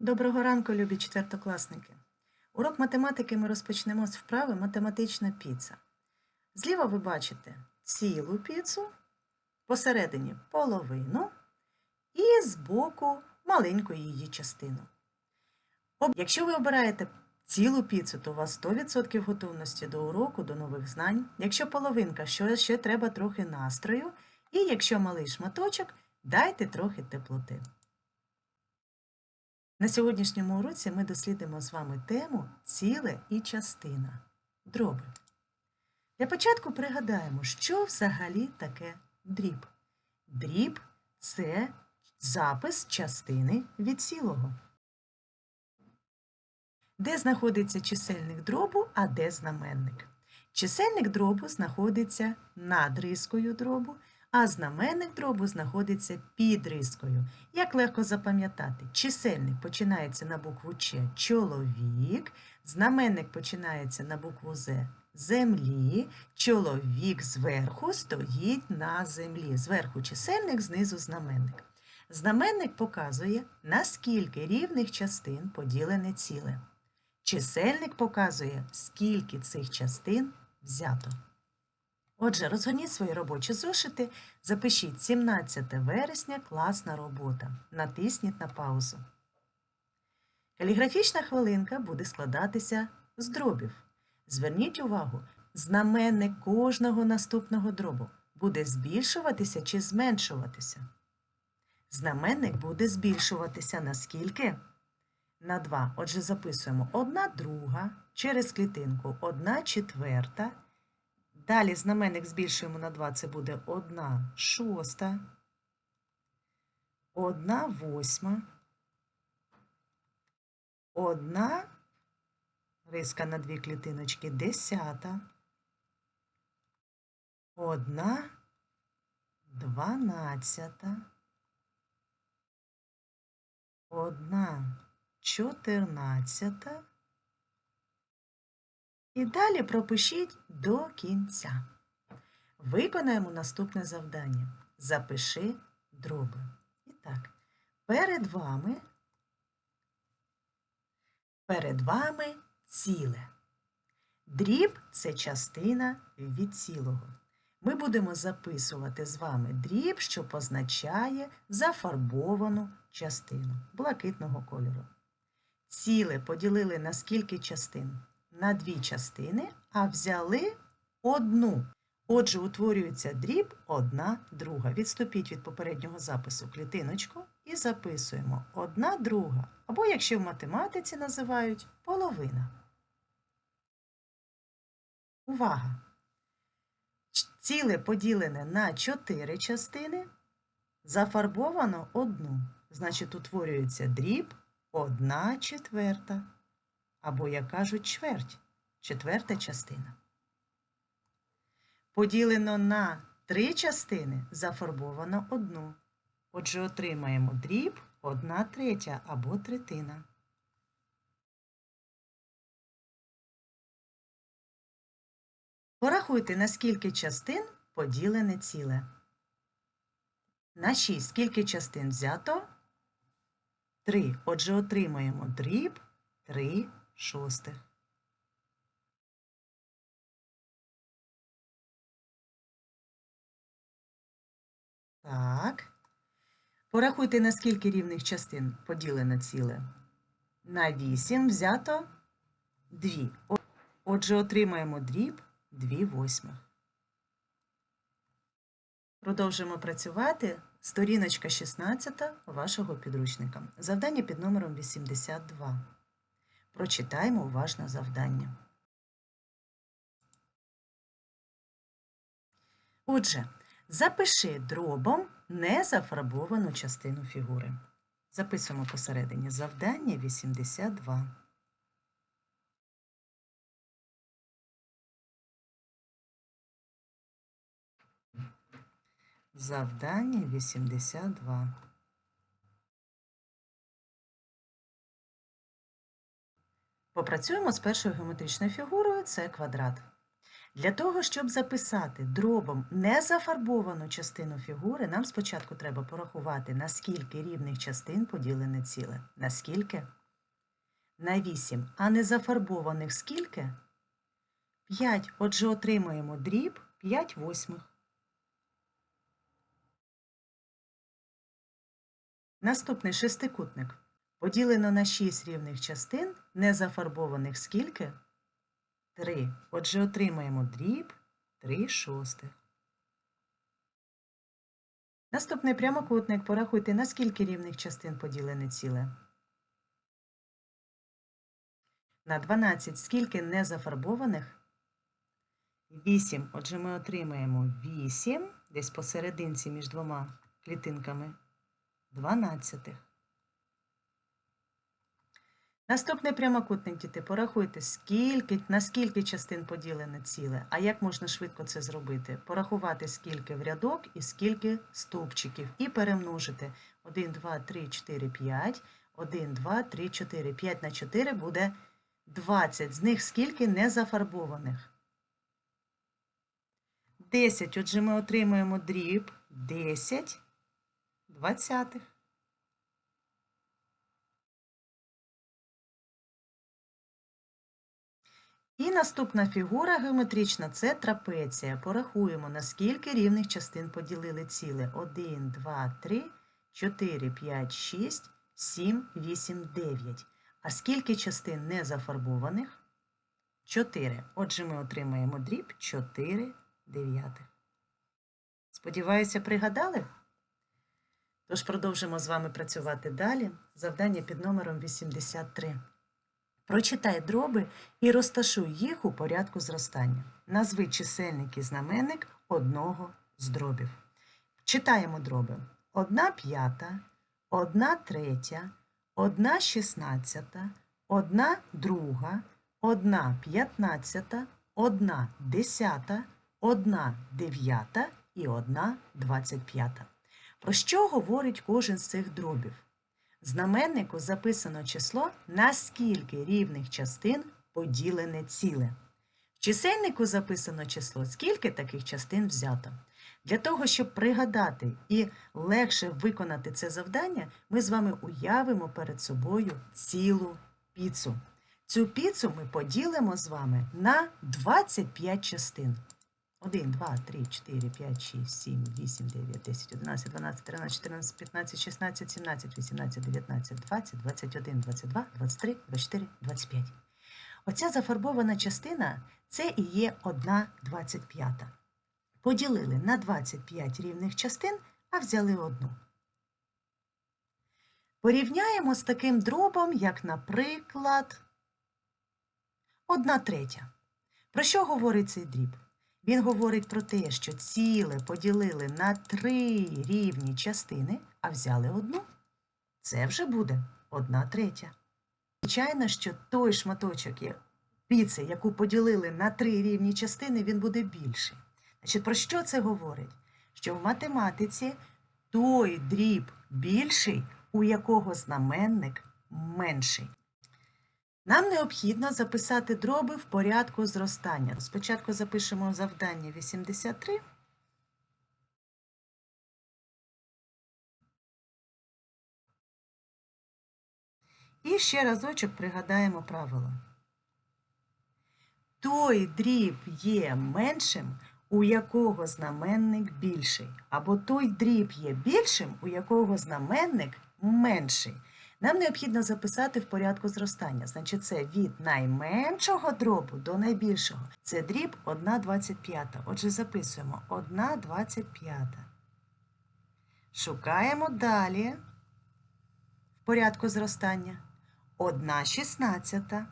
Доброго ранку, любі четвертокласники! Урок математики ми розпочнемо з вправи математична піца. Зліва ви бачите цілу піцу, посередині половину і збоку маленьку її частину. Якщо ви обираєте цілу піцу, то у вас 100% готовності до уроку, до нових знань. Якщо половинка, що ще треба трохи настрою. І якщо малий шматочок, дайте трохи теплоти. На сьогоднішньому уроці ми дослідимо з вами тему ціле і частина дроби. Для початку пригадаємо, що взагалі таке дріб. Дріб це запис частини від цілого. Де знаходиться чисельник дробу, а де знаменник? Чисельник дробу знаходиться над рискою дробу, а знаменник дробу знаходиться під рискою. Як легко запам'ятати, чисельник починається на букву Ч чоловік, знаменник починається на букву З землі, чоловік зверху стоїть на землі. Зверху чисельник, знизу знаменник. Знаменник показує, наскільки рівних частин поділене ціле. Чисельник показує, скільки цих частин взято. Отже, розгорніть свої робочі зошити, запишіть 17 вересня класна робота. Натисніть на паузу. Каліграфічна хвилинка буде складатися з дробів. Зверніть увагу, знаменник кожного наступного дробу буде збільшуватися чи зменшуватися. Знаменник буде збільшуватися на скільки? На 2. Отже, записуємо 1 друга через клітинку 1 четверта. Далі знаменник збільшуємо на 2, це буде 1 шоста, 1 восьма, 1 риска на дві клітиночки, десята, 1 дванадцята, 1 чотирнадцята. І далі пропишіть до кінця. Виконаємо наступне завдання. Запиши дроби. І так, перед вами, перед вами ціле. Дріб це частина від цілого. Ми будемо записувати з вами дріб, що позначає зафарбовану частину блакитного кольору. Ціле поділили на скільки частин? На дві частини, а взяли одну. Отже, утворюється дріб одна друга. Відступіть від попереднього запису клітиночку і записуємо одна друга, або, якщо в математиці називають, половина. Увага! Ціле поділене на чотири частини, зафарбовано одну. Значить, утворюється дріб одна четверта або, як кажуть, чверть, четверта частина. Поділено на три частини зафарбовано одну. Отже, отримаємо дріб одна третя або третина. Порахуйте, на скільки частин поділене ціле. На 6 скільки частин взято? 3. Отже, отримаємо дріб 3 шостих. Так. Порахуйте, на скільки рівних частин поділено ціле. На 8 взято 2. Отже, отримаємо дріб 2 восьмих. Продовжуємо працювати. Сторіночка 16 вашого підручника. Завдання під номером 82. Прочитаємо уважно завдання. Отже, запиши дробом незафарбовану частину фігури. Записуємо посередині завдання 82. Завдання 82. Попрацюємо з першою геометричною фігурою це квадрат. Для того, щоб записати дробом незафарбовану частину фігури, нам спочатку треба порахувати, на скільки рівних частин поділене ціле. На скільки? На 8. А незафарбованих скільки? 5. Отже, отримуємо дріб 5 восьмих. Наступний шестикутник. Поділено на 6 рівних частин, незафарбованих скільки? 3. Отже, отримаємо дріб 3 шостих. Наступний прямокутник. Порахуйте, на скільки рівних частин поділене ціле. На 12. Скільки незафарбованих? 8. Отже, ми отримаємо 8, десь посерединці між двома клітинками, 12. Наступний прямокутник, діти, порахуйте, скільки, на скільки частин поділене ціле. А як можна швидко це зробити? Порахувати, скільки в рядок і скільки стовпчиків. І перемножити 1, 2, 3, 4, 5. 1, 2, 3, 4. 5 на 4 буде 20. З них скільки незафарбованих? 10. Отже, ми отримуємо дріб 10 двадцятих. І наступна фігура геометрична це трапеція. Порахуємо, на скільки рівних частин поділили ціле. 1, 2, 3, 4, 5, 6, 7, 8, 9. А скільки частин не зафарбованих? 4. Отже, ми отримаємо дріб 4 дев'ятих. Сподіваюся, пригадали? Тож продовжимо з вами працювати далі. Завдання під номером 83. Прочитай дроби і розташуй їх у порядку зростання. Назви чисельник і знаменник одного з дробів. Читаємо дроби. Одна п'ята, одна третя, одна шістнадцята, одна друга, одна п'ятнадцята, одна десята, одна дев'ята і одна двадцять п'ята. Про що говорить кожен з цих дробів? Знаменнику записано число, на скільки рівних частин поділене ціле. В чисельнику записано число, скільки таких частин взято. Для того, щоб пригадати і легше виконати це завдання, ми з вами уявимо перед собою цілу піцу. Цю піцу ми поділимо з вами на 25 частин. 1, 2, 3, 4, 5, 6, 7, 8, 9, 10, 11, 12, 13, 14, 15, 16, 17, 18, 19, 20, 21, 22, 23, 24, 25. Оця зафарбована частина це і є 1 25. Поділили на 25 рівних частин, а взяли одну. Порівняємо з таким дробом, як, наприклад, 1 третя. Про що говорить цей дріб? Він говорить про те, що ціле поділили на три рівні частини, а взяли одну. Це вже буде одна третя. Звичайно, що той шматочок піци, яку поділили на три рівні частини, він буде більший. Значить, Про що це говорить? Що в математиці той дріб більший, у якого знаменник менший. Нам необхідно записати дроби в порядку зростання. Спочатку запишемо завдання 83. І ще разочок пригадаємо правило. Той дріб є меншим, у якого знаменник більший. Або той дріб є більшим, у якого знаменник менший. Нам необхідно записати в порядку зростання. Значить, це від найменшого дробу до найбільшого. Це дріб 1,25. Отже, записуємо 1,25. Шукаємо далі в порядку зростання 1,16.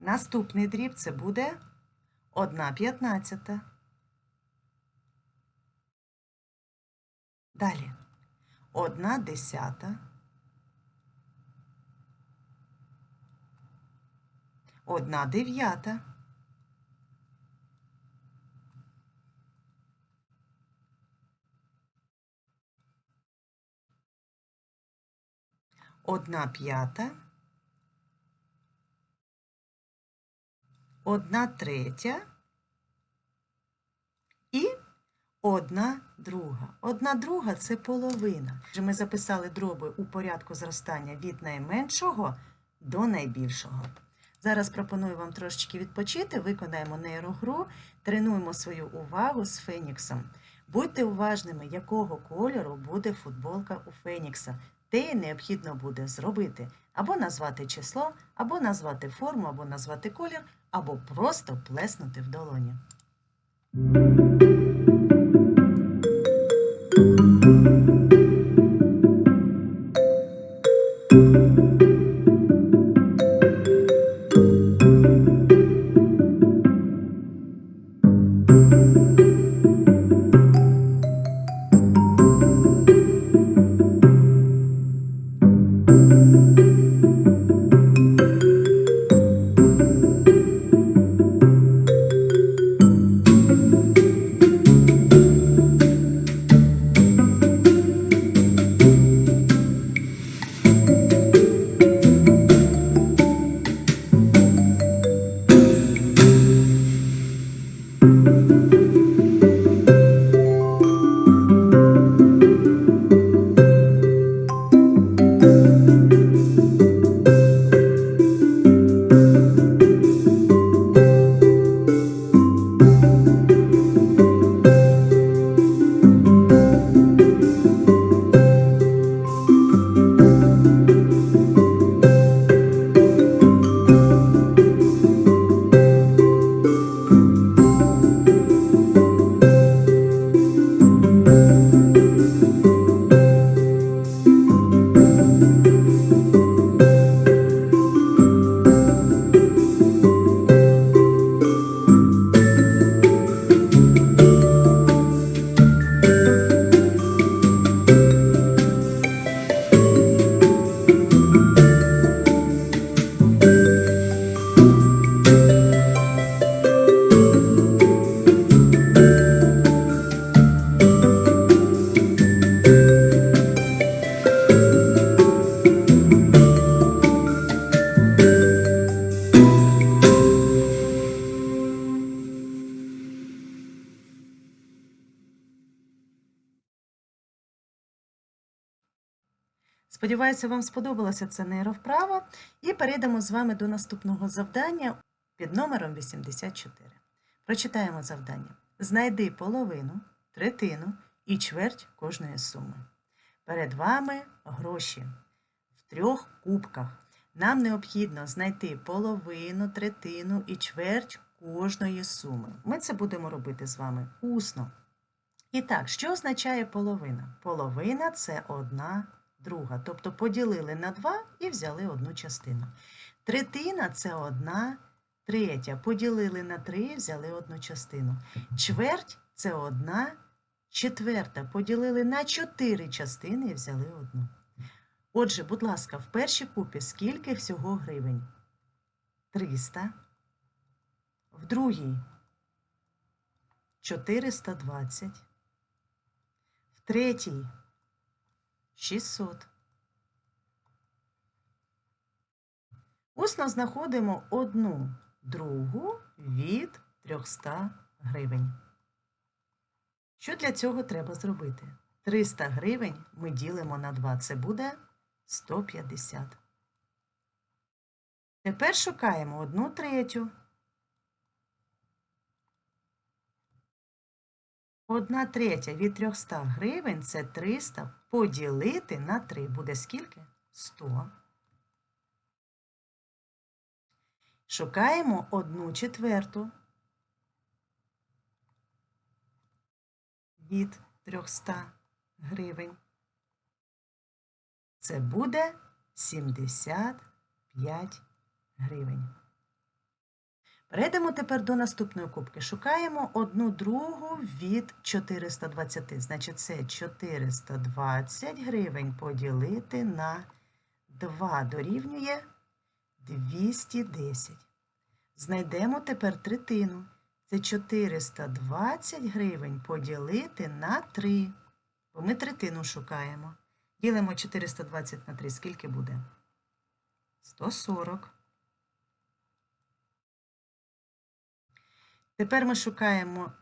Наступний дріб це буде 1,15. Далі одна десята, одна дев'ята, одна п'ята, одна третя і одна друга. Одна друга це половина. Ми записали дроби у порядку зростання від найменшого до найбільшого. Зараз пропоную вам трошечки відпочити, виконаємо нейрогру, тренуємо свою увагу з Феніксом. Будьте уважними, якого кольору буде футболка у Фенікса. Те необхідно буде зробити або назвати число, або назвати форму, або назвати колір, або просто плеснути в долоні. Música Сподіваюся, вам сподобалася ця нейровправа. І перейдемо з вами до наступного завдання під номером 84. Прочитаємо завдання. Знайди половину, третину і чверть кожної суми. Перед вами гроші в трьох кубках. Нам необхідно знайти половину, третину і чверть кожної суми. Ми це будемо робити з вами усно. І так, що означає половина? Половина це одна друга. Тобто поділили на 2 і взяли одну частину. Третина це одна третя. Поділили на 3 і взяли одну частину. Чверть це одна четверта. Поділили на 4 частини і взяли одну. Отже, будь ласка, в першій купі скільки всього гривень? 300. В другій 420. В третій 600. Усно знаходимо одну другу від 300 гривень. Що для цього треба зробити? 300 гривень ми ділимо на 2. Це буде 150. Тепер шукаємо одну третю. Одна третя від 300 гривень це 300 поділити на 3. Буде скільки? 100. Шукаємо одну четверту від 300 гривень. Це буде 75 гривень. Перейдемо тепер до наступної кубки. Шукаємо одну другу від 420. Значить, це 420 гривень поділити на 2 дорівнює 210. Знайдемо тепер третину. Це 420 гривень поділити на 3. Бо ми третину шукаємо. Ділимо 420 на 3. Скільки буде? 140. Тепер ми шукаємо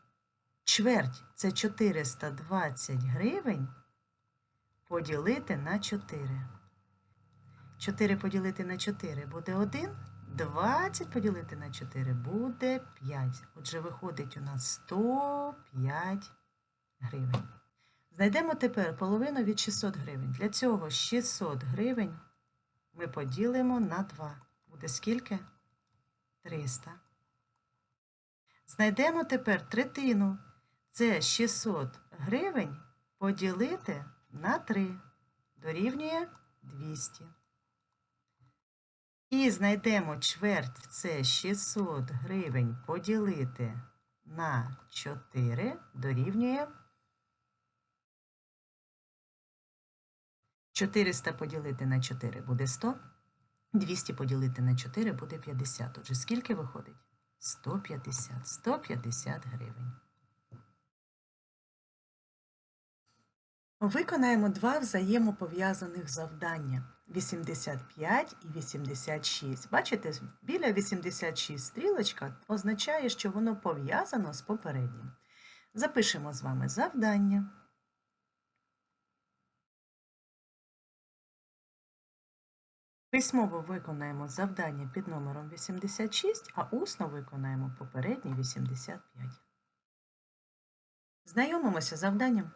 чверть. Це 420 гривень поділити на 4. 4 поділити на 4 буде 1. 20 поділити на 4 буде 5. Отже, виходить у нас 105 гривень. Знайдемо тепер половину від 600 гривень. Для цього 600 гривень ми поділимо на 2. Буде скільки? 300. Знайдемо тепер третину. Це 600 гривень поділити на 3. Дорівнює 200. І знайдемо чверть це 600 гривень поділити на 4 дорівнює 400 поділити на 4 буде 100. 200 поділити на 4 буде 50. Отже, скільки виходить? 150. 150 гривень. Виконаємо два взаємопов'язаних завдання 85 і 86. Бачите, біля 86 стрілочка означає, що воно пов'язано з попереднім. Запишемо з вами завдання. Письмово виконаємо завдання під номером 86, а усно виконаємо попереднє 85. Знайомимося з завданням.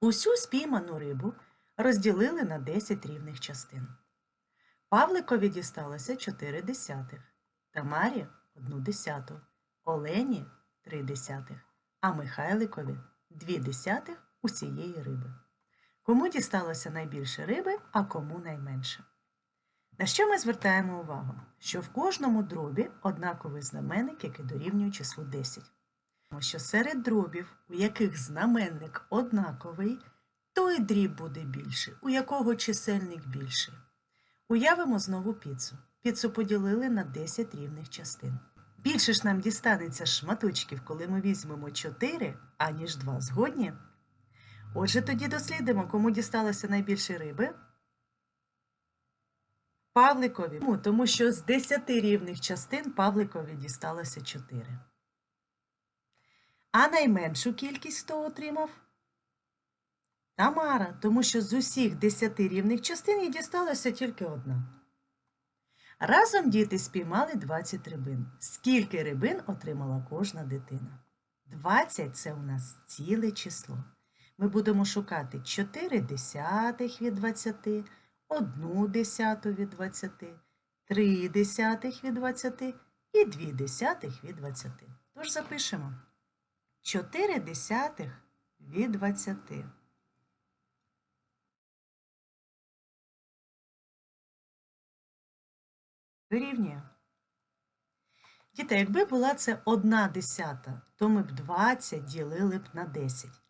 Усю спійману рибу розділили на 10 рівних частин. Павликові дісталося 4 десятих, Тамарі 1 десяту, Олені 3 десятих, а Михайликові 2 десятих усієї риби. Кому дісталося найбільше риби, а кому найменше. На що ми звертаємо увагу? Що в кожному дробі однаковий знаменник, який дорівнює числу 10. Тому що серед дробів, у яких знаменник однаковий, той дріб буде більший, у якого чисельник більший. Уявимо знову піцу. Піцу поділили на 10 рівних частин. Більше ж нам дістанеться шматочків, коли ми візьмемо 4, аніж 2 згодні. Отже, тоді дослідимо, кому дісталося найбільше риби. Павликові, тому що з 10 рівних частин Павликові дісталося 4. А найменшу кількість хто отримав? Тамара, тому що з усіх 10 рівних частин їй дісталося тільки одна. Разом діти спіймали 20 рибин. Скільки рибин отримала кожна дитина? 20 це у нас ціле число. Ми будемо шукати 4 десятих від 20, 1 десяту від 20, 3 десятих від 20 і 2 десятих від 20. Тож запишемо 4 десятих від 20. Дорівнює. Діти, якби була це одна десята, то ми б 20 ділили б на 10.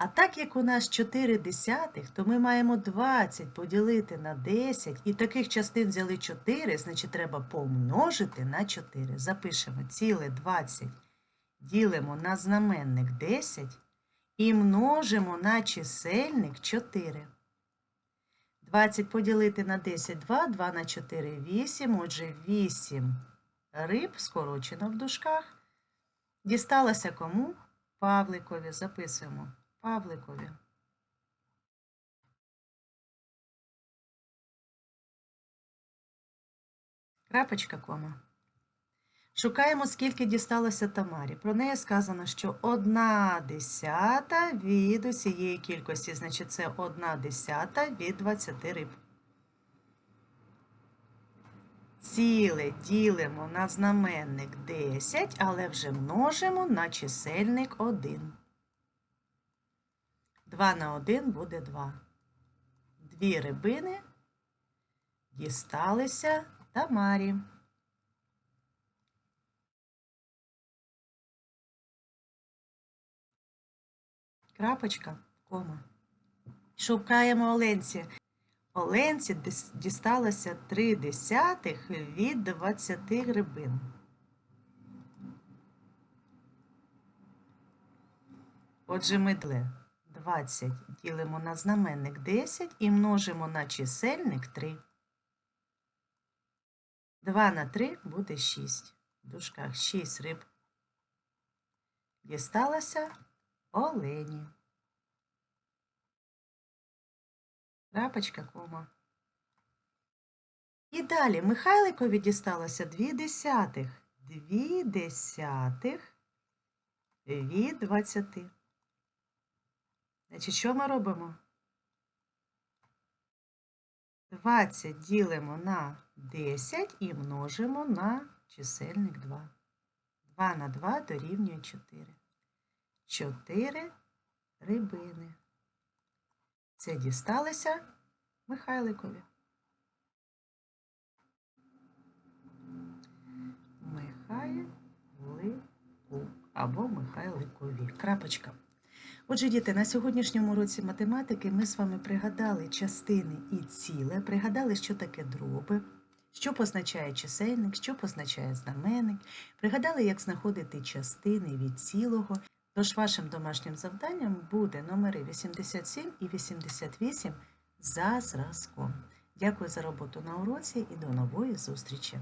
А так як у нас 4 десятих, то ми маємо 20 поділити на 10, і таких частин взяли 4, значить треба помножити на 4. Запишемо ціле 20, ділимо на знаменник 10 і множимо на чисельник 4. 20 поділити на 10 2, 2 на 4 8, отже 8 риб, скорочено в дужках. Дісталося кому? Павликові. Записуємо. Павликові. Крапочка кома. Шукаємо, скільки дісталося Тамарі. Про неї сказано, що одна десята від усієї кількості, значить, це одна десята від 20 риб. Ціле ділимо на знаменник 10, але вже множимо на чисельник 1. 2 на 1 буде 2. Дві рибини дісталися Тамарі. Крапочка, кома. Шукаємо Оленці. Оленці дісталося 3 десятих від 20 грибин. Отже, ми 20 ділимо на знаменник 10 і множимо на чисельник 3. 2 на 3 буде 6. В дужках 6 риб дісталася Олені. Крапочка, кома. І далі Михайликові дісталося дві десятих. Дві десятих від двадцяти. Значить, що ми робимо? 20 ділимо на 10 і множимо на чисельник 2. 2 на 2 дорівнює 4. 4 рибини. Це дісталося Михайликові. Михайлику або Михайликові. Крапочка. Отже, діти, на сьогоднішньому уроці математики ми з вами пригадали частини і ціле, пригадали, що таке дроби, що позначає чисельник, що позначає знаменник, пригадали, як знаходити частини від цілого. Тож вашим домашнім завданням буде номери 87 і 88 за зразком. Дякую за роботу на уроці і до нової зустрічі!